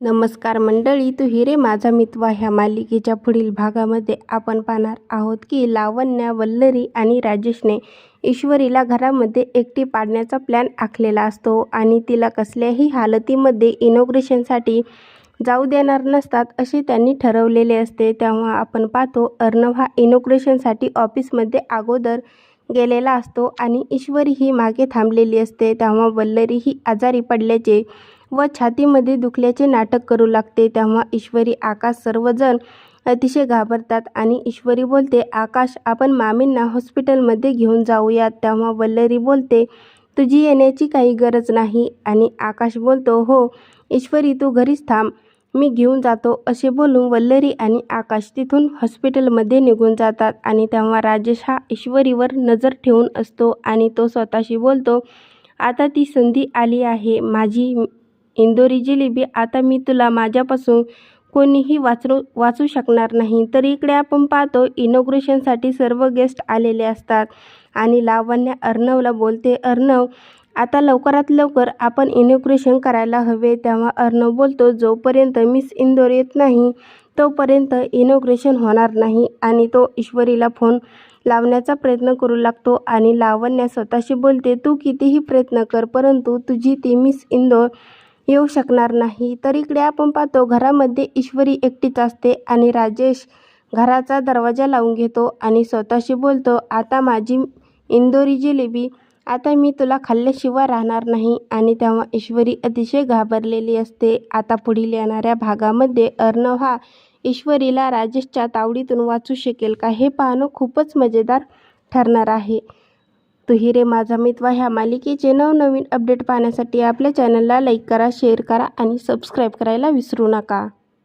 नमस्कार मंडळी तू हिरे माझा मितवा ह्या मालिकेच्या पुढील भागामध्ये आपण पाहणार आहोत की लावण्या वल्लरी आणि राजेशने ईश्वरीला घरामध्ये एकटी पाडण्याचा प्लॅन आखलेला असतो आणि तिला कसल्याही हालतीमध्ये इनोग्रेशनसाठी जाऊ देणार नसतात असे त्यांनी ठरवलेले असते. तेव्हा आपण पाहतो अर्णव हा इनोग्रेशनसाठी ऑफिसमध्ये अगोदर गेलेला असतो आणि ईश्वरी ही मागे थांबलेली असते. तेव्हा वल्लरी ही आजारी पडल्याचे व छातीमध्ये दुखल्याचे नाटक करू लागते. तेव्हा ईश्वरी आकाश सर्वजण अतिशय घाबरतात आणि ईश्वरी बोलते आकाश आपण मामींना हॉस्पिटलमध्ये घेऊन जाऊयात. तेव्हा वल्लरी बोलते तुझी येण्याची काही गरज नाही. आणि आकाश बोलतो हो ईश्वरी तू घरीच थांब मी घेऊन जातो. असे बोलून वल्लरी आणि आकाश तिथून हॉस्पिटलमध्ये निघून जातात आणि तेव्हा राजेश हा ईश्वरीवर नजर ठेवून असतो आणि तो स्वतःशी बोलतो आता ती संधी आली आहे माझी इंदोरी जिलेबी आता मी तुला माझ्यापासून कोणीही वाचू वाचू शकणार नाही. तर इकडे आपण पाहतो इनॉग्रेशनसाठी सर्व गेस्ट आलेले असतात. आणि लावण्य अर्णवला बोलते अर्णव आता लवकरात लवकर आपण इनॉग्रेशन करायला हवे. तेव्हा अर्णव बोलतो जोपर्यंत मिस इंदोर येत नाही तोपर्यंत इनॉग्रेशन होणार नाही. आणि तो ईश्वरीला फोन लावण्याचा प्रयत्न करू लागतो आणि लावण्या स्वतःशी बोलते तू कितीही प्रयत्न कर परंतु तुझी ती मिस इंदोर येऊ शकणार नाही. तर इकडे आपण पाहतो घरामध्ये ईश्वरी एकटीच असते आणि राजेश घराचा दरवाजा लावून घेतो आणि स्वतःशी बोलतो आता माझी इंदोरी जिलेबी आता मी तुला खाल्ल्याशिवाय राहणार नाही. आणि तेव्हा ईश्वरी अतिशय घाबरलेली असते. आता पुढील येणाऱ्या भागामध्ये अर्णव हा ईश्वरीला राजेशच्या तावडीतून वाचू शकेल का हे पाहणं खूपच मजेदार ठरणार आहे. तू हिरे माझा मितवा ह्या मालिकेचे नवनवीन अपडेट पाहण्यासाठी आपल्या चॅनलला लाईक करा शेअर करा आणि सबस्क्राईब करायला विसरू नका.